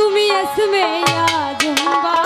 তুমি এসমে আজম